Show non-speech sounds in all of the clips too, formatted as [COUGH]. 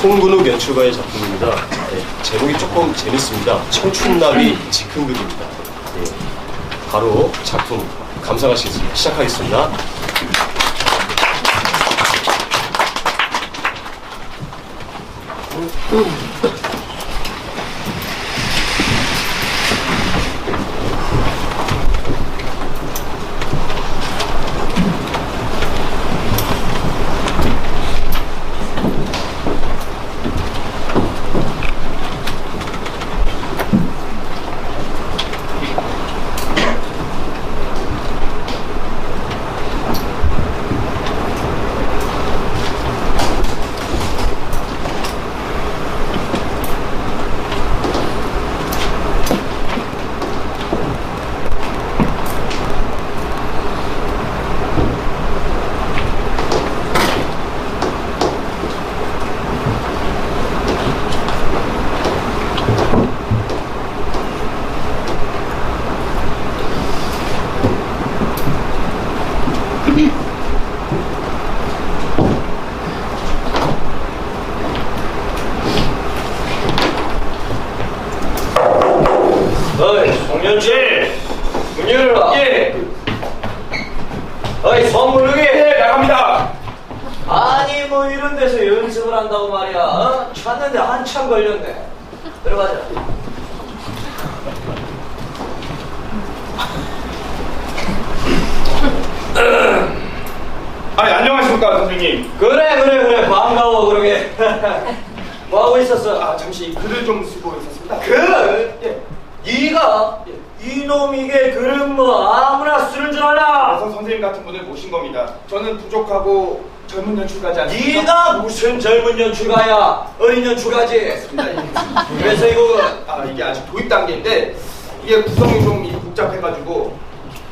송근욱 연출가의 작품입니다. 네, 제목이 조금 재밌습니다. 청춘나비 지큰극입니다. 네, 바로 작품 감상하시겠습니다. 시작하겠습니다. 어이, 송년치! 문 열어라. 예, 어이, 송문욱이! 예, 나갑니다. 아니, 뭐 이런 데서 연습을 한다고 말이야. 어? 찾는데 한참 걸렸네. 들어가자. 아니, 안녕하십니까, 선생님. 그래, 그래, 그래. 반가워, 그러게. [LAUGHS] 뭐 하고 있었어? 아, 잠시 글을 좀 쓰고 있었습니다. 그? 예. 네가 이놈 이게 그럼 뭐 아무나 쓰는 줄 알아? 그래서 선생님 같은 분을 모신 겁니다. 저는 부족하고 젊은 연출가지 않습니까? 네가 무슨 젊은 연출가야? 어린 연출가지. [LAUGHS] 그래서 이거 아, 이게 아직 도입 단계인데, 이게 구성이 좀 이- 복잡해가지고,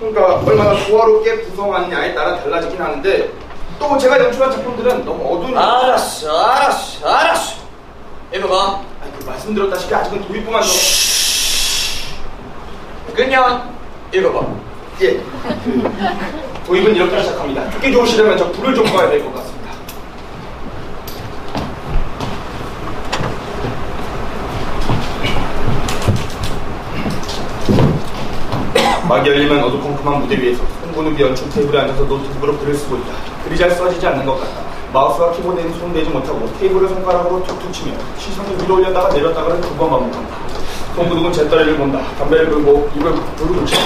그러니까 얼마나 조화롭게 구성하느냐에 따라 달라지긴 하는데, 또 제가 연출한 작품들은 너무 어두운. 알았어, 알았어, 알았어. 이거 봐. 아니, 그 말씀드렸다시피 아직은 도입부만 좀. 그냥 이거 봐. 예. 그 [LAUGHS] 도입은 이렇게 시작합니다. 듣기 좋으시려면 저 불을 좀 꺼야 될 것 같습니다. [COUGHS] 막 열리면 어두컴컴한 무대 위에서 홍보는 연출 테이블에 앉아서 노트북으로 글을 쓰고 있다. 글이 잘 써지지 않는 것 같다. 마우스와 키보드에는 손대지 못하고 테이블을 손가락으로 툭툭 치며 시선을 위로 올렸다가 내렸다가는 두번 반복한다. 송구둑은 재떨이를 본다. 담배를 끌고 입을 불을 붙여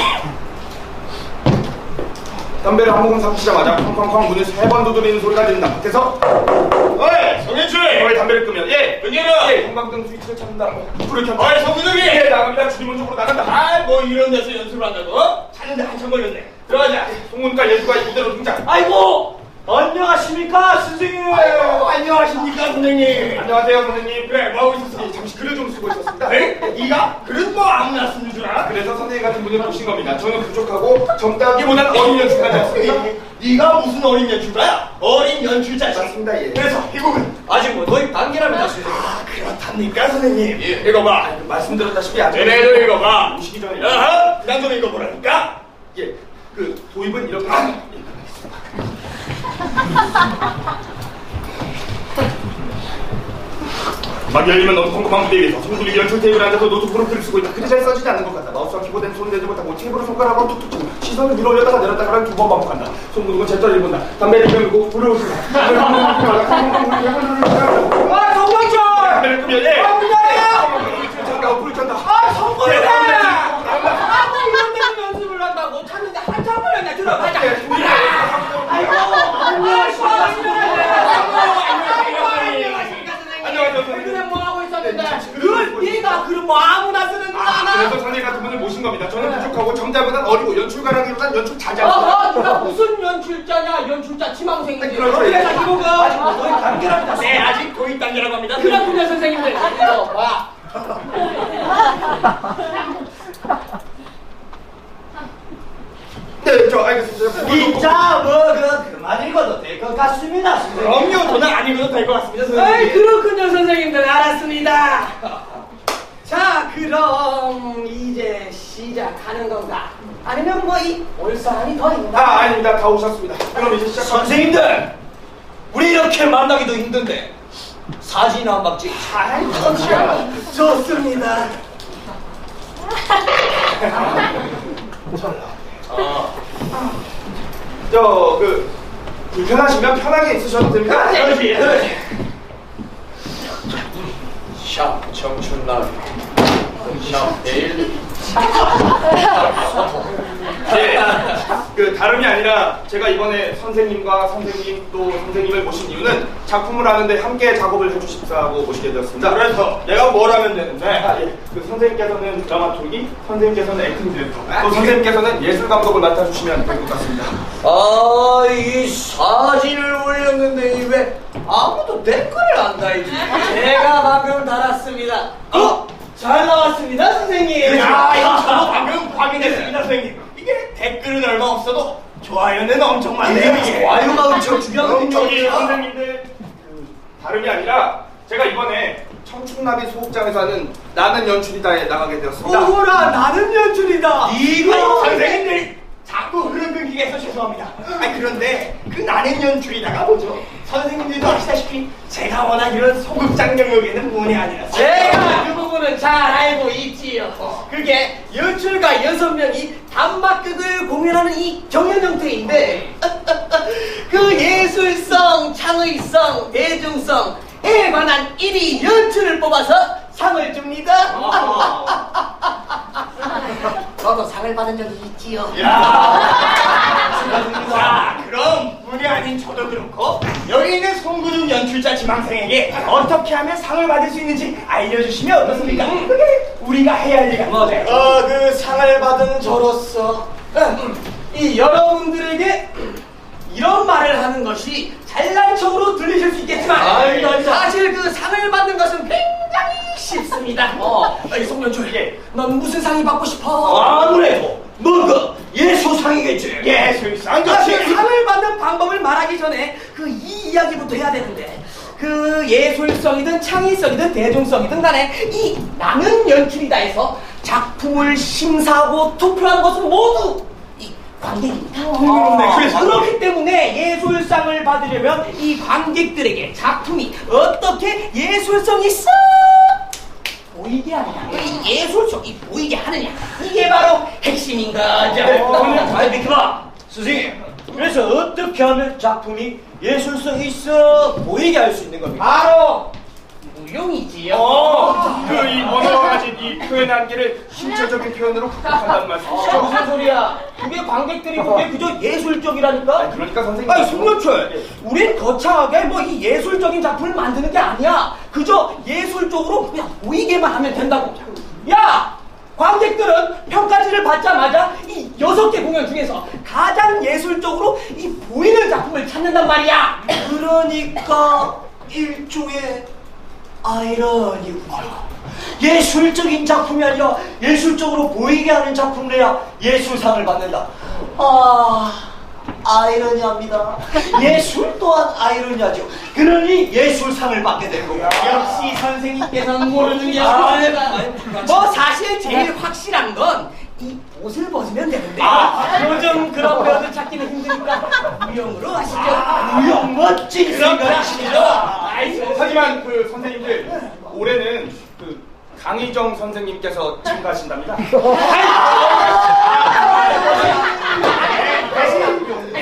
담배를 한 모금 삼키자마자 쾅쾅쾅 문을 세 번 두드리는 소리가 들린다. 밖에서 어이! 성현출! 어이 담배를 끄면 예! 문 열어! 예! 형광등 스위치를 찾는다. 불을 켠다. 어이, 성근욱이! 예! 나갑니다. 주임원 쪽으로 나간다. 아, 뭐 이런 데서 연습을 한다고? 어? 찾는데 한참 걸렸네. 들어가자. 송문과 연수가 이대로 등장. 아이고, 안녕하십니까, 선생님. 아이고, 안녕하십니까, 선생님. 안녕하세요 선생님. 그래, 뭐 하고 있었어? 예, 잠시 글을 좀 쓰고 있었습니다. 에? 네가? 그런 뭐 아무나 쓰는 줄 알아? 그래서 선생님 같은 분을 모신 겁니다. 저는 부족하고 젊다기보단 어린 연출가지 않습니까? 네가 무슨 어린 연출가야? 어린 연출자지. 맞습니다, 예. 그래서 이 곡은 아직 뭐 도입 단계랍니다, 선생님. 아, 그렇답니까, 선생님? 읽어봐. 말씀드렸다시피 아직 얘네도 읽어봐. 오시기 전에 어허, 그다음 좀 읽어보라니까. 예, 그 도입은 이렇게 막 열리면 너무 컴컴한 무대 위에서 송두리 연출 테이블에 앉아서 노트북으로 글을 쓰고 있다. 글이 잘 써지지 않는 것 같다. 마우스와 키보드엔 손을 대지 못하고 테이블을 손가락으로 툭툭 치고 시선을 위로 올렸다가 내렸다가 두번 반복한다. 손구르고 재떨이를 본다. [LAUGHS] 담배를 피우고 불을 붙인다. 아, 정광철! 담배를 끄면 예. 아. 불을 켠다. 불을 켠다. 아, 성공이네! 예, 나갑니다. 아, 뭐 이런 데서 연습을 한다고 찾는데 한참 걸렸네. 들어가자. 그래, 뭐 그, 뭐 아나? 그래서 선생님 같은 분을 모신 겁니다. 저는 부족하고 정자보단 어리고 연출가라기보단 연출 않습니다. 어허, 네가 무슨 연출자냐? 연출자 치망생이지. 그렇죠. 그래서 이거가 아직 뭐 도입 단계랍니다. 네, 아직 도입 단계라고 합니다. 그렇군요, 선생님들. 이거 봐. 네, 저 진짜 뭐그 그만 읽어도 될 것 같습니다, 선생님. 그럼요, 저는 안 읽어도 될 것 같습니다, 아이 선생님. 그렇군요, 선생님들 알았습니다. [LAUGHS] 자, 그럼 이제 시작하는 건가? 아니면 뭐 이 올사한이 더 있나? 아, 아닙니다. 다 오셨습니다. 그럼 이제 시작합니다. 선생님들, 우리 이렇게 만나기도 힘든데 사진 한 박 찍자. 아이 참 좋습니다. 저그 불편하시면 편하게 있으셔도 됩니다. 그렇지. 그렇지. 샵 청춘나비. 샵 내일. 네, 그 다름이 아니라 제가 이번에 선생님과 선생님 또 선생님을 모신 이유는 작품을 하는데 함께 작업을 해주십사고 모시게 되었습니다. 그래서 내가 뭘 하면 되는데? 아, 예. 그 선생님께서는 드라마tur기, 선생님께서는 액팅 디렉터, 또 선생님께서는 예술 감독을 맡아주시면 될 것 같습니다. 아, 이 사진을 올렸는데 왜 아무도 댓글을 안 달지? 제가 방금 달았습니다. 어? 잘 나왔습니다, 선생님. 야, 이거 저도 방금 확인했습니다, 선생님. 이게 댓글은 얼마 없어도 좋아요는 엄청 많네요. 이게. 좋아요가 엄청 중요하거든요. 저기 선생님들 그 다름이 아니라 제가 이번에 청춘나비 소극장에서 하는 나는 연출이다에 나가게 되었습니다. 어머나, 나는 연출이다. 이거 선생님들 자꾸 흐름 끊기게 해서 죄송합니다. 아니 그런데 그 나는 연출이다가 뭐죠? 선생님들도 아시다시피 제가 워낙 이런 소극장 영역에는 문이 아니라서 제가 그 부분은 잘 알고 있지요. 그게 연출가 여섯 명이 단막극을 공연하는 이 경연 형태인데 [LAUGHS] 그 예술성, 창의성, 대중성에 관한 1위 연출을 뽑아서 상을 줍니다. [LAUGHS] 저도 상을 받은 적이 있지요. 자 그럼 문이 아닌 저도 그렇고 여기 있는 송구준 연출자 지망생에게 어떻게 하면 상을 받을 수 있는지 알려주시면 어떻습니까? 그게 우리가 해야 할 일이 아닌데 어, 그 상을 받은 저로서 음, 이 여러분들에게 이런 말을 하는 것이 잘난 척으로 들리실 수 있겠지만 아이, 아이, 사실 그 상을 받는 것은 굉장히 쉽습니다. 어, 이 송년출, 넌 무슨 상이 받고 싶어? 아무래도 뭔가 예술상이겠지 예술상 아, 좋지 그 상을 받는 방법을 말하기 전에 그 이 이야기부터 해야 되는데 그 예술성이든 창의성이든 대중성이든 간에 이 나는 연출이다에서 작품을 심사하고 투표하는 것은 모두 이 관객입니다. 네, 그래서? 그렇기 때문에 예술상을 받으려면 이 관객들에게 작품이 어떻게 예술성이 싹 보이게 하느냐, 이 예술성이 보이게 하느냐? 이게 바로 핵심인 거죠. 잘 비켜봐. 선생님 그래서 어떻게 하면 작품이 예술성 있어? 보이게 할 수 있는 겁니까? 바로 무용이지요. 어, 그이 언어가 가진 이 표현 한계를 신체적인 표현으로 극복한다는 말씀이시죠? 무슨 소리야? 그게 관객들이 보기에 그저 예술적이라니까? 그러니까 선생님. 아니 송년철 우린 거창하게 뭐 이 예술적인 작품을 만드는 게 아니야 그저 예술적으로 그냥 보이게만 하면 된다고 야! 관객들은 평가지를 받자마자 이 여섯 개 공연 중에서 가장 예술적으로 이 보이는 작품을 찾는단 말이야 그러니까 일종의 아이러니구나. 예술적인 작품이 아니라 예술적으로 보이게 하는 작품을 해야 예술상을 받는다. 아, 아이러니합니다. 예술 또한 아이러니하죠. 그러니 예술상을 받게 된 거야. 역시 선생님께서는 모르는 게 없습니다 뭐 사실 제일 확실한 건이 옷을 벗으면 되는데 요즘 그런 배우들 찾기는 힘드니까 무용으로 하시죠 무용 멋진 생각이십니다. 하지만 그 선생님들 올해는 그 강희정 선생님께서 참가하신답니다.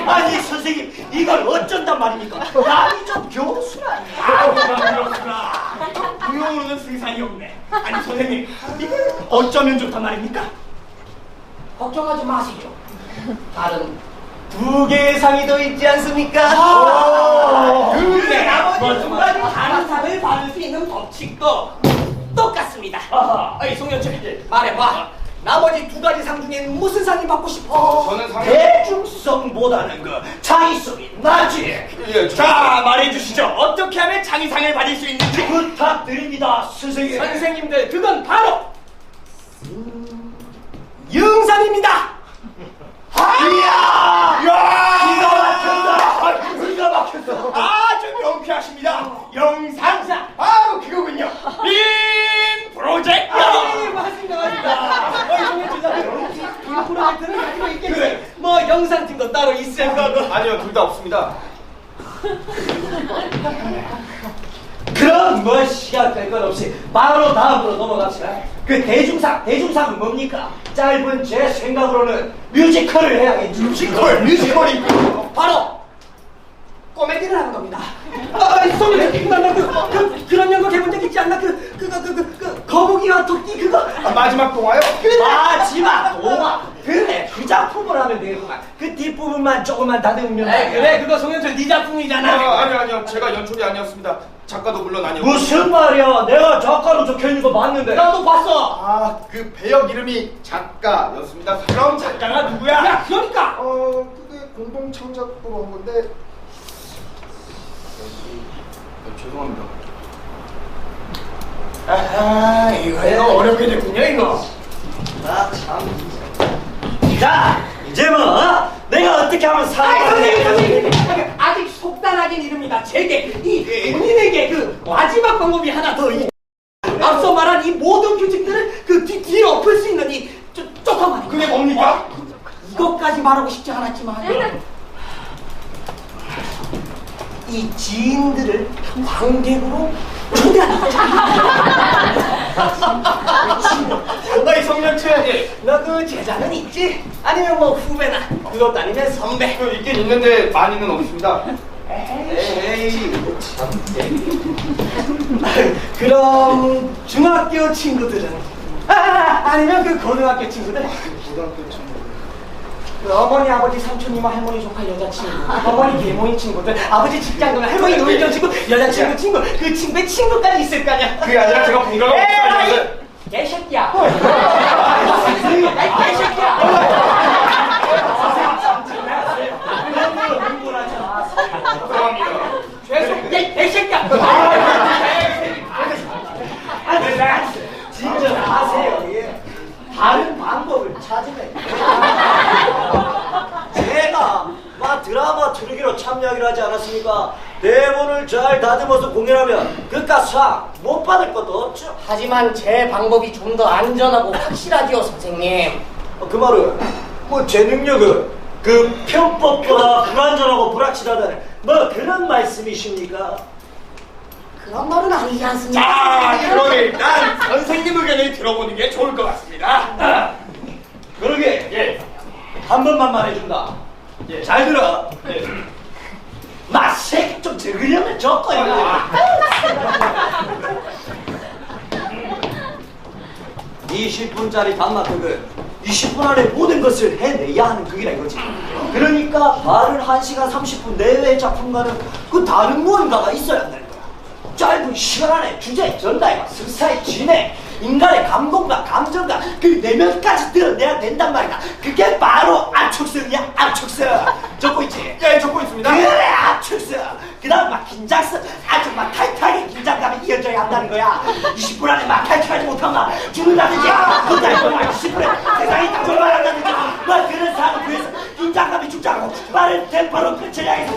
아니 선생님 이걸 어쩐단 말입니까? 남이 좀 교수라. 아 그렇구나 무용으로는 승산이 없네 아니 선생님 이걸 어쩌면 좋단 말입니까? 걱정하지 마시죠 다른 두 개의 상이 더 있지 않습니까? 그 개. 나머지 두 가지 다른 상을 받을 수 있는 법칙도 똑같습니다 아이 송현철 말해봐 나머지 두 가지 상 중에 무슨 상이 받고 싶어? 저는 상 대중성보다는 그 창의성이 나지. 예, 저- 자 말해주시죠 어떻게 하면 장의상을 받을 수 있는지 부탁드립니다 선생님. 선생님들 그건 바로 영상입니다 이야! 이야 기가 막힌다. 기가 막혔다. 아주 명쾌하십니다 영상사 바로 그거군요 빔 프로젝트 네, 맞습니다, 맞습니다. 어이, 송현철 이 프로젝트는 가지고 있겠지. 뭐 영상팀도 따로 있을 거고. 아니요, 둘 다 없습니다. [LAUGHS] 그럼 뭐 시간 될 것 없이 바로 다음으로 넘어갑시다. 그 대중상, 대중상은 뭡니까? 짧은 제 생각으로는 뮤지컬을 해야겠죠. 뮤지컬, 뮤지컬이 바로 코미디를 하는 겁니다. 아, 송영, 나나 그, 그 그런 연극 해본 적 있지 않나? 그 그거 그, 그, 그 거북이와 토끼 그거. 아, 마지막 동화요? 마지막 동화. 그래, 그 작품을 하면 되겠구만. 그 뒷부분만 조금만 다듬으면 에 돼. 그래 그거 송영철 네 작품이잖아. 아, 아니요, 아니요. 제가 연출이 아니었습니다. 작가도 물론 아니었고. 무슨 말이야? 내가 작가로 적혀 있는 거 봤는데. 나도 봤어. 아, 그 배역 이름이 작가였습니다. 그럼 작가가 누구야? 야 그러니까. 어, 그게 공동 창작부로 한 건데. 어, 죄송합니다. 아 이거 이거 어렵게 됐군요 이거 아, 참. 자, 이 제 뭐, 어? 내가 어떻게 하면 아이 사람을 선생님 선생님 아직 속단하긴 이릅니다. 제게 이 본인에게 그 마지막 방법이 하나 더 있. 앞서 말한 이 모든 규칙들을 그 뒤, 뒤로 엎을 수 있는 이 쪼, 조그만 그게 뭡니까? 이것까지 말하고 싶지 않았지만 이 지인들을 관객으로 초대하는 거죠. 너희 성년철 너그 제자는 있지? 아니면 뭐 후배나 그것도 아니면 선배. 그 있긴 있는데 많이는 없습니다. 에이. 참. [LAUGHS] 그럼 중학교 친구들은? 아, 아니면 그 고등학교 친구들? 고등학교 친구. 그 어머니 아버지 삼촌 이모 할머니 조카 여자친구. 어머니 계모인 친구들. 아버지 직장 동료 할머니 노인정 친구 여자친구 친구. 그 친구의 친구까지 있을 거 아니야. 그게 아니라 제가 공감하고 에이, 있어요. 개새끼야. [LAUGHS] 개새끼야 죄송합니다. 야, 개새끼야 진정하세요. 예. 다른 방법을 찾으면 제가 막 드라마 트루기로 참여하기로 하지 않았습니까? 대본을 잘 다듬어서 공연하면 그깟 상못 받을 것도 없죠. 하지만 제 방법이 좀 더 안전하고 확실하디요 선생님 어, 그 말은 뭐 제 능력은 그 편법보다 불안전하고 불확실하다는 뭐 그런 말씀이십니까? 그런 말은 아니지 않습니까 자 그럼 일단 선생님 의견을 들어보는 게 좋을 것 같습니다 그러게 예. 한 번만 말해준다. 예. 잘 들어. 예. 맛색 좀 적으려면 적고 야 20분짜리 단막극은 20분 안에 모든 것을 해내야 하는 극이라 이거지. 그러니까 말을 1시간 30분 내외의 작품과는 그 다른 무언가가 있어야 한다는 거야. 짧은 시간 안에 주제, 전달과 스사의 진행, 인간의 감동과 감정과 그 내면까지 드러내야 된단 말이다. 그게 바로 압축성이야, 압축성. 적고 있지? 예, 적고 있습니다. 그래 압축성 그 다음 막 긴장성 아주 막 타이트하게 긴장감이 이어져야 한다는 거야 20분 안에 막 탈출하지 못하면 죽는다든지 그다음에 막 20분에 세상이 다 돌아간다든지 막 그런 상황을 위해서 긴장감이 죽지 않고 빠른 템포로 끝을 향해서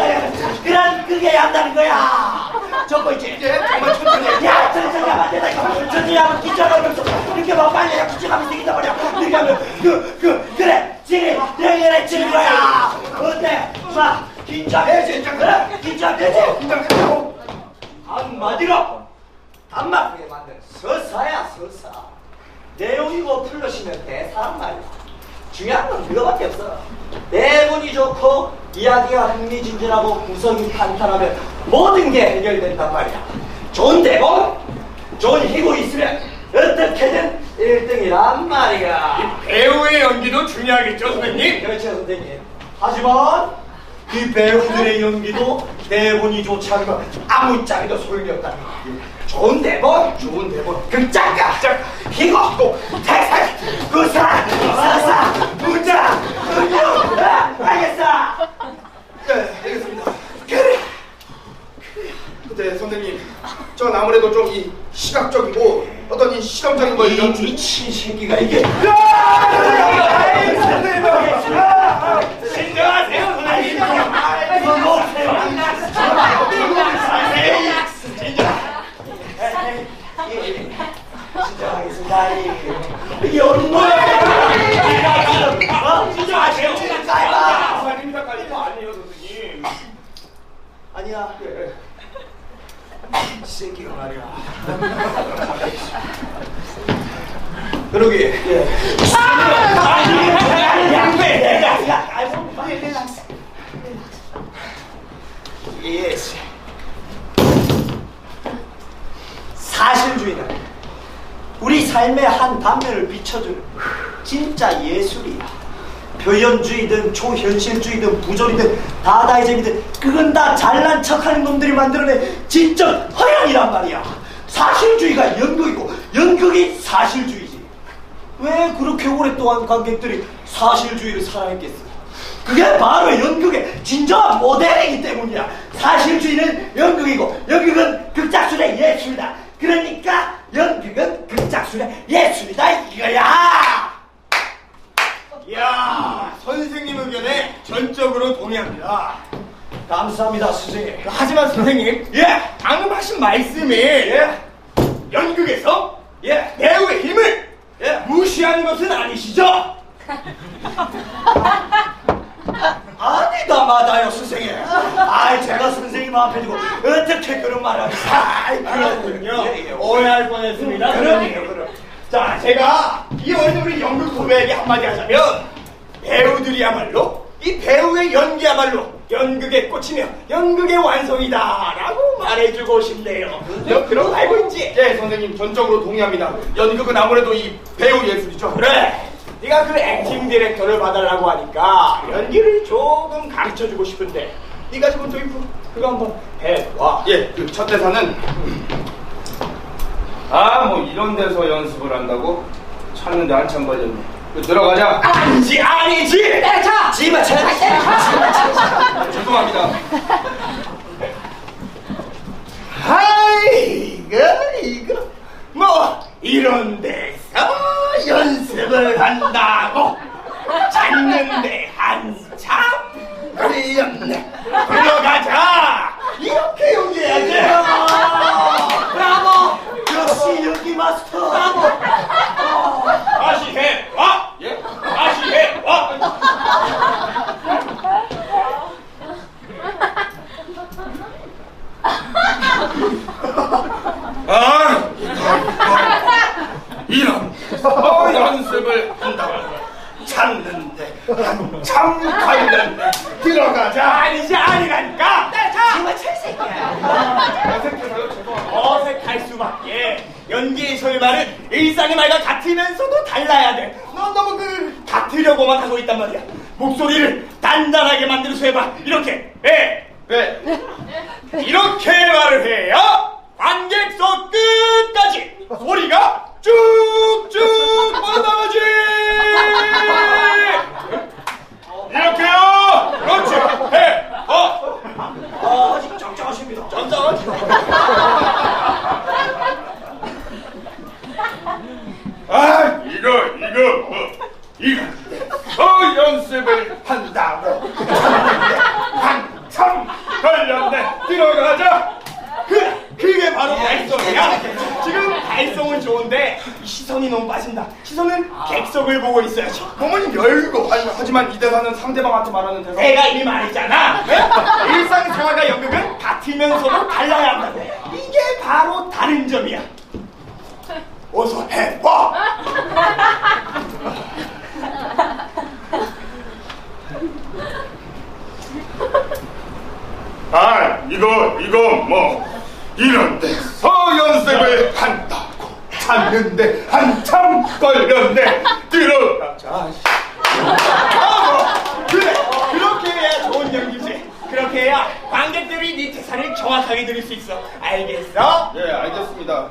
그런 그게 한다는 거야 있지? 예, 정말 천천히 해. 야 천천히 하면 안 된다 이거 천천히 하면 긴장감이 없어 이렇게 막 빨리 해야 긴장감이 생긴단 말이야 이렇게 하면 그, 그, 그래 지금 영연의 지는 거야 어때? 막 긴장되지 그래 긴장되지 긴장했다고. 한마디로 단막하게 만든 서사야 서사 내용이고 플롯이면 대사란 말이야 중요한 건 그거밖에 없어 대본이 좋고 이야기가 흥미진진하고 구성이 탄탄하면 모든 게 해결된단 말이야. 좋은 대본 좋은 희고 있으면 어떻게든 1등이란 말이야. 배우의 연기도 중요하겠죠 선생님? 그렇죠 선생님. 하지만 이 배우들의 연기도 대본이 좋지 않으면 아무 짝에도 소용이 없다는 거야 좋은 대본 좋은 대본. 극작가. 희고 대사 구사 사사 문자 음료 아, 알겠어 네, 알겠습니다. 그래. 근데 선생님, 전 아무래도 좀 이 시각적이고 어떤 이 실험적인 걸이 이런 미친 새끼가 이게? 진짜 아닙니다, 아니에요, 선생님. 아니야 새끼가 말이야. 그러게. 양배. 예스. 사실주의는 우리 삶의 한 단면을 비춰주는 진짜 예술이야. 표현주의든 초현실주의든 부조리든 다다이즘이든 그건 다 잘난 척하는 놈들이 만들어낸 진짜 허양이란 말이야. 사실주의가 연극이고 연극이 사실주의지. 왜 그렇게 오랫동안 관객들이 사실주의를 사랑했겠어? 그게 바로 연극의 진정한 모델이기 때문이야. 사실주의는 연극이고 연극은 극작술의 예술이다. 그러니까 연극은 극작술의 예술이다 이거야. 이야, 선생님 의견에 전적으로 동의합니다. 감사합니다, 선생님. 하지만 선생님, 예, 방금 하신 말씀이 연극에서 예, 배우의 힘을 예. 무시하는 것은 아니시죠? [LAUGHS] 아니다 맞아요, 선생님. 아이 제가 선생님 앞에 두고 어떻게 그런 말을 하겠어요? 아이, 그렇군요. 예, 예. 오해할 뻔했습니다. 그럼요, 그럼. 자, 제가 이 어린 우리 연극 후배에게 한마디 하자면 배우들이야말로 이 배우의 연기야말로 연극에 꽂히며 연극의 완성이다 라고 말해주고 싶네요. 너 그런 거 알고 있지? 예, 선생님 전적으로 동의합니다. 연극은 아무래도 이 배우 예술이죠. 그래. 네가 그 액팅 디렉터를 봐달라고 하니까 연기를 조금 가르쳐주고 싶은데 네가 지금 저기 그- 그거 한번 해봐. 예, 그첫 대사는 아, 뭐 이런 데서 연습을 한다고 찾는데 한참 걸렸네. 그 들어가자. 아니지 아니지. 지마 차. 죄송합니다. 아이고 이거 뭐 이런 데서 연습을 한다고 찾는데 한참 걸렸네 들어가자 이렇게 연기해야지 브라보. 역시 연기 마스터. 브라보. 다시 해와 예? 다시 해와 아, 이런 어, 연습을 한다고 찾는데 한참 걸렸네. 들어가자. 아니지 아니라니까 지마 차 새끼야. 어색해서요, 죄송합니다. 어색할 수밖에 연기의 절반은 일상의 말과 같으면서도 달라야 돼. 너 너무 그 같으려고만 하고 있단 말이야. 목소리를 단단하게 만들어서 해봐. 이렇게, 예, 네. 이렇게 말을 해야 관객석 끝까지 소리가 쭉쭉 뻗어나가지. 이렇게요. 그렇지. 해. 어. 아, 아직 짱짱하십니다. 짠짠하지. 아, 이거, 이거, 뭐, 이거, 더 연습을 한다고. 한참 걸렸네. 들어가자. 그, 그게 바로 발성이야. 지금 발성은 좋은데 이 시선이 너무 빠진다. 시선은 객석을 보고 있어야지. 몸은 열고. 아니, 하지만 이 대사는 상대방한테 말하는 대사. 내가 이미 말했잖아. 네? 일상생활과 연극은 같으면서도 달라야 한다고. 이게 바로 다른 점이야. 어서 해봐. 아, 이거, 이거, 뭐, 이런데 서 연습을 한다고. 찾는데 한참 걸렸네. 들어가자. 어, 그래. 그렇게 해야 좋은 연기지. 그렇게 해야 관객들이 네 대사를 정확하게 들을 수 있어. 알겠어? 예, 알겠습니다.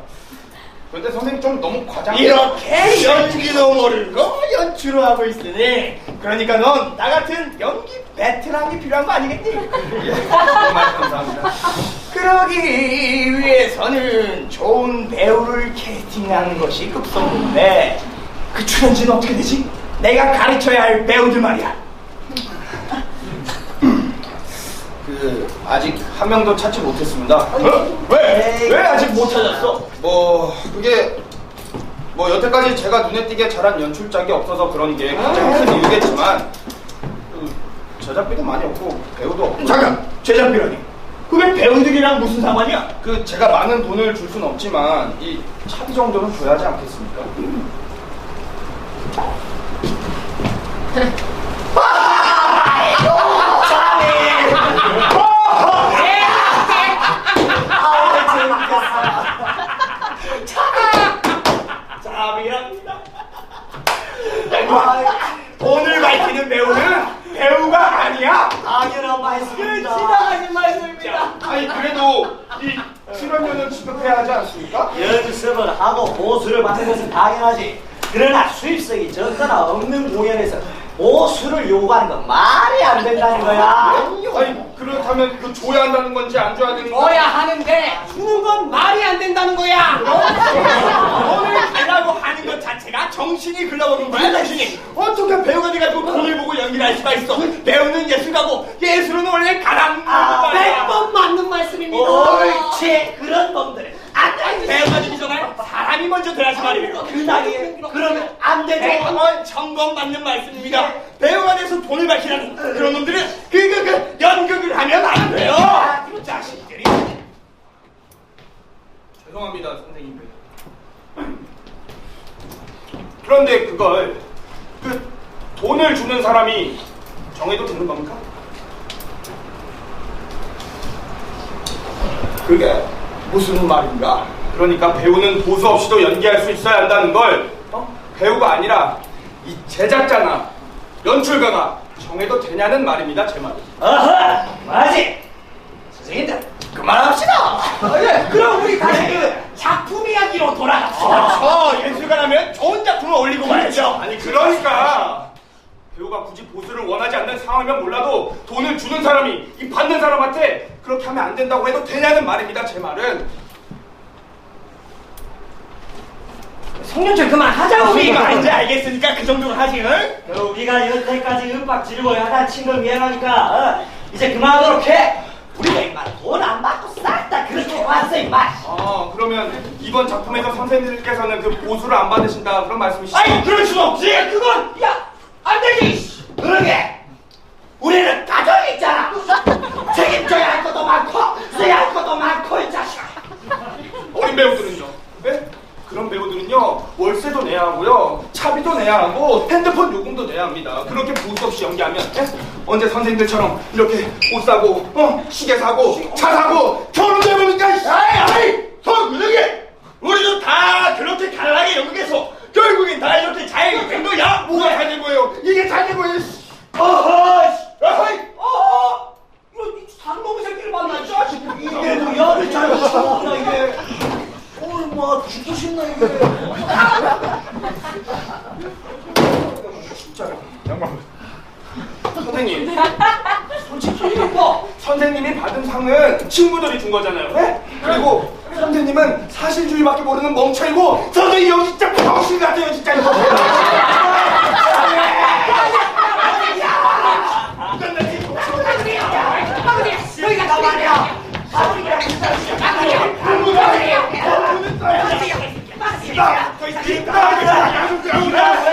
근데 선생님 좀 너무 과장. 이렇게 연기도 모르고 연출을 하고 있으니 그러니까 넌 나 같은 연기 베테랑이 필요한 거 아니겠니? 예, 정말 감사합니다. 그러기 위해서는 좋은 배우를 캐스팅하는 것이 급선무인데 그 출연진은 어떻게 되지? 내가 가르쳐야 할 배우들 말이야 그 아직 한 명도 찾지 못했습니다. 어? 왜? 왜 아직 못 찾았어? 뭐 그게 뭐 여태까지 제가 눈에 띄게 잘한 연출작이 없어서 그런 게 가장 큰 이유겠지만 그 제작비도 많이 없고 배우도 없고 잠깐 제작비라니 그게 배우들이랑 무슨 상관이야? 그 제가 많은 돈을 줄 수는 없지만 이 차비 정도는 줘야 하지 않겠습니까? [LAUGHS] 자비랍니다. 돈을 밝히는 배우는 배우가 아니야. 당연한 그 말씀입니다. 지나가신 말씀입니다. 아니 그래도 이 출연료는 지급해야 하지 않습니까? 연습을 하고 보수를 받는 것은 당연하지. 그러나 수입성이 적거나 없는 공연에서 보수를 요구하는 건 말이 안 된다는 거야. 아니 그렇다면 그 줘야 한다는 건지 안 줘야 되는 건지 줘야 하는데 주는 건 말이 안 된다는 거야. 돈을 달라고 하는 것 자체가 정신이 흘러오는 거야, 정신이. 어떻게 배우가 돼가지고 돈을 보고 연기를 할 수가 있어? 배우는 예술가고 예술은 원래 가랑 아, 거야. 100번 맞는 말씀입니다. 옳지. 그런 놈들. 안 돼. 배우가 되기 전에 사람이 먼저 돼야지 말이에요. 그 나이에 그러면 안 되죠. 백번 천번 맞는 말씀입니다. 배우가 돼서 돈을 밝히라는 그런 놈들은 그, 그, 그, 연극을 하면 안 돼요. 이 자식들이. 죄송합니다 선생님들 그런데 그걸 그 돈을 주는 사람이 정해도 되는 겁니까? 그게 무슨 말인가? 그러니까 배우는 보수 없이도 연기할 수 있어야 한다는 걸 어? 배우가 아니라 이 제작자나 연출가가 정해도 되냐는 말입니다 제 말은 어허, 맞지. 선생님들 그만합시다. 예, 그럼 우리 다시 그 작품 이야기로 돌아갑시다. 저 예술가라면 좋은 작품을 올리고 말이죠. 아니 그러니까 배우가 굳이 보수를 원하지 않는 상황이면 몰라도 돈을 주는 사람이 이 받는 사람한테 그렇게 하면 안 된다고 해도 되냐는 말입니다 제 말은 송년철 그만하자 우리. 우리가 이제 알겠으니까 그 정도로 하지, 응? 그 우리가 여태까지 윽박 지르고 야단 친걸 미안하니까 어, 이제 그만하도록 해. 우리가 임마 돈안 받고 싹 다 그렇게 왔어 임마. 아 그러면 이번 작품에서 선생님들께서는 그 보수를 안 받으신다 그런 말씀이시죠? 아이, 그럴 순 없지. 그건 야 안 되지. 그러게 우리는 가족이 있잖아. 책임져야 할 것도 많고 써야 할 것도 많고 이 자식아. 어린 배우들은요? 네? 그런 배우들은요 월세도 내야 하고요 차비도 내야 하고 핸드폰 요금도 내야 합니다 그렇게 보수 없이 연기하면 예? 언제 선생님들처럼 이렇게 옷 사고 어 시계 사고 차 사고 결혼도 해봅니까? 아이, 아이, 더 그러게. 우리도 다 그렇게 갈라게 연극해서 결국엔 다 이렇게 잘된 거야. 뭐가 잘된 거예요? 이게 잘된 거예요? 어허, 씨. 어허이. 어, 이거 상놈의 새끼를 만나 자식. 이게도 열을 잘 붙여먹나 이게. 오늘 뭐 죽고 싶나 이게. 선생님 솔직히 뭐 선생님이 받은 상은 친구들이 준 거잖아요 네? 그리고 선생님은 사실주의밖에 모르는 멍청이고 선생님 여기 진짜 병신 같아요 진짜 이거 Não! Não! Não! Não!